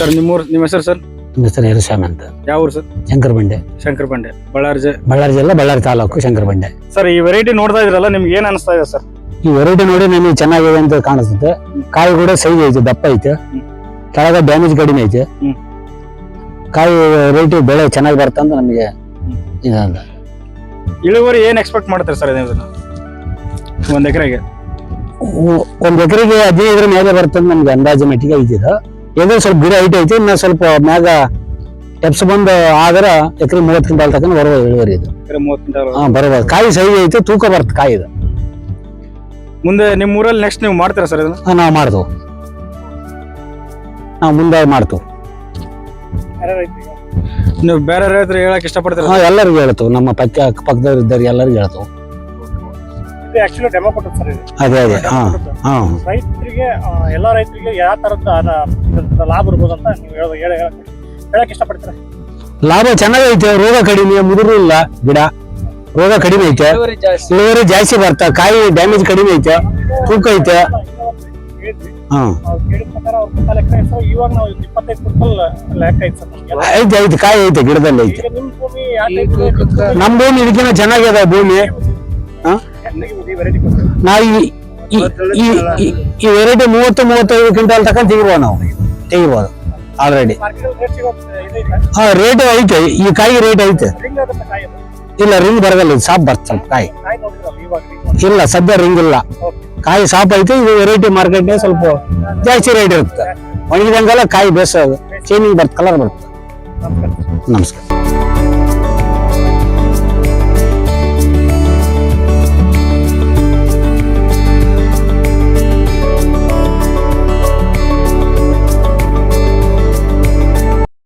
Sir ನಿಮ್ಮೂರ್ ನಿಮ್ಮ ಹೆಸರು sir? ನಿಮ್ಮ ಹೆಸರು ಯರುಸ್ವಾಮಿ ಅಂತ. ಯಾವ ಊರು ಸರ್? ಶಂಕರ ಬಂಡೆ. ಶಂಕರ ಬಂಡೆ. ಬಳ್ಳಾರಿ ಜ- ಬಳ್ಳಾರಿ ಜಿಲ್ಲೆ ಬಳ್ಳಾರಿ ತಾಲೂಕು ಶಂಕರ ಬಂಡೆ. ಸರ್ ಈ ವೆರೈಟಿ ನೋಡ್ತಾ ಇದ್ರಲ್ಲ ನಿಮ್ಗೆ ಏನ್ ಅನಿಸ್ತಾ ಇದೆ ಸರ್? ಈ ವೆರೈಟಿ ನೋಡಿ ನಮಗೆ ಚೆನ್ನಾಗಿದೆ ಅಂತ ಕಾಣಿಸುತ್ತೆ. ಕಾಯಿ ಕೂಡ ಸೈಜ್ ಐತೆ ದಪ್ಪ ಐತೆ. ಹ್ಮ್. ಕೆಳಗ ಡ್ಯಾಮೇಜ್ ಕಡಿಮೆ ಐತೆ. ಹ್ಮ್. ಕಾಯಿ ರೇಟ್ ಬೆಳೆ ಚೆನ್ನಾಗಿ ಬರ್ತಂತ ನಮಗೆ ಇದಂತ. ಇಳುವರಿ ಏನ್ ಎಕ್ಸ್ಪೆಕ್ಟ್ ಮಾಡ್ತಾರೆ ಸರ್ ನೀವು ಇದನ್ನ? ಒಂದ್ ಎಕರೆಗೆ? ಒಂದ್ ಎಕರೆಗೆ ಹದಿನೈದರ ಮೇಲೆ ಬರ್ತದೆ ನಮ್ಗೆ ಅಂದಾಜು ಮಟ್ಟಿಗೆ ಐತಿದ ಏನೋ ಸ್ವಲ್ಪ ಗಿಡ ಐಟ್ ಐತಿ ಇನ್ನ ಸ್ವಲ್ಪ ಮ್ಯಾಗ ಟೆಪ್ಸ್ ಬಂದು ಆದ್ರ ಎಕರೆ ಮೂವತ್ತು ಕ್ವಿಂಟಾಲ್ ತಕ್ಕ ಬರುವ ಇಳುವರಿ ಇದು. ಹಾ ಬರ್ಬೋದು ಕಾಯಿ ಸೈಜ್ ಐತೆ ತೂಕ ಬರ್ತ ಕಾಯಿ ಇದು. ಮುಂದೆ ನಿಮ್ಮ ಊರಲ್ಲಿ ನೆಕ್ಸ್ಟ್ ನೀವು ಮಾಡ್ತೀರಾ ಸರ್ ಇದನ್ನ? ಹಾ, ನಾವು ಮಾಡ್ತೇವೆ. ನಾವು ಮುಂದೆ ಮಾಡ್ತೇವೆ. ನೀವು ಬೇರೆ ರೈತರು ಹೇಳಕ್ ಇಷ್ಟಪಡ್ತೀರಾ? ಹಾ ಎಲ್ಲರಿಗೂ ಹೇಳ್ತು ನಮ್ಮ ಪಕ್ಕ ಪಕ್ಕದವ್ರು ಇದ್ದಾರೆ ಎಲ್ಲರಿಗೂ ಹೇಳ್ತೇವೆ. ಆಕ್ಚುಲಿ ಡೆಮೋ ಕೊಟ್ಟದ್ದು ಸರ್ ಇದು. ಅದೇ ಅದೇ. ಹಾ ಹಾ. ರೈತರಿಗೆ ಆ, ಎಲ್ಲಾ ರೈತರಿಗೆ ಯಾವ ತರದ ಲಾಭ ಇರ್ಬೋದು ಅಂತ ನೀವು ಹೇಳ ಹೇಳ ಹೇಳಕ್ ಹೇಳಕ್ ಇಷ್ಟಪಡ್ತೀರಾ? ಲಾಭ ಚೆನ್ನಾಗೈತೆ ರೋಗ ಕಡಿಮೆ ಮುದುರು ಇಲ್ಲ ಗಿಡ. ರೋಗ ಕಡಿಮೆ ಐತೆ. ಇಳುವರಿ ಜಾಸ್ತಿ. ಬರ್ತಾ ಕಾಯಿ ಡ್ಯಾಮೇಜ್ ಕಡಿಮೆ ಐತೆ ತೂಕ ಐತೆ. ಇವಾಗ ನಾವು ಇಪ್ಪತ್ತೈದು ಕುಂಟಲ್ ಲೆಕ್ಕ ಐತೆ ಐತೆ ಐತೆ ಕಾಯಿ ಐತೆ ಗಿಡದಲ್ಲಿ ಐತೆ. ಈಗ ಭೂಮಿ ಇದಕ್ಕಿನ ಚೆನ್ನಾಗಿದ ನಮ್ಮ ಭೂಮಿ ಇದಕ್ಕಿಂತ ಚೆನ್ನಾಗಿದೆ ಭೂಮಿ. ನಾವು ಈ- ಈ- ಈ- ಈ- ಈ ವೆರೈಟಿ ಮೂವತ್ತು ಮೂವತ್ತೈದು ಕ್ವಿಂಟಲ್ ತಕ್ಕ ತೆಗಿಬೋದು ನಾವು. ತೆಗಿಬೋದು. ಆಲ್ರೆಡಿ ಹಾ ರೇಟ್ ಐತೆ. ಈ ಕಾಯಿ ರೇಟ್ ಐತೆ. ಇಲ್ಲ ರಿಂಗ್ ಬರಗಲ್ಲ. ಇದು ಸಾಪ್ ಬರ್ತ ಸ್ವಲ್ಪ ಕಾಯಿ. ಇಲ್ಲ, ಸದ್ಯ ರಿಂಗ್ ಇಲ್ಲ. ಕಾಯಿ ಸಾಪ್ ಐತೆ, ಇದು ವೆರೈಟಿ ಮಾರ್ಕೆಟ್ ಸ್ವಲ್ಪ ಜಾಸ್ತಿ ರೇಟ್ ಇರುತ್ತೆ. ಒಣಗಿದಂಗೆಲ್ಲ ಕಾಯಿ ಬೇಸ ಚೇನಿಂಗ್ ಬರ್ತ ಕಲರ್ ನಮಸ್ಕಾರ ನಮಸ್ಕಾರ.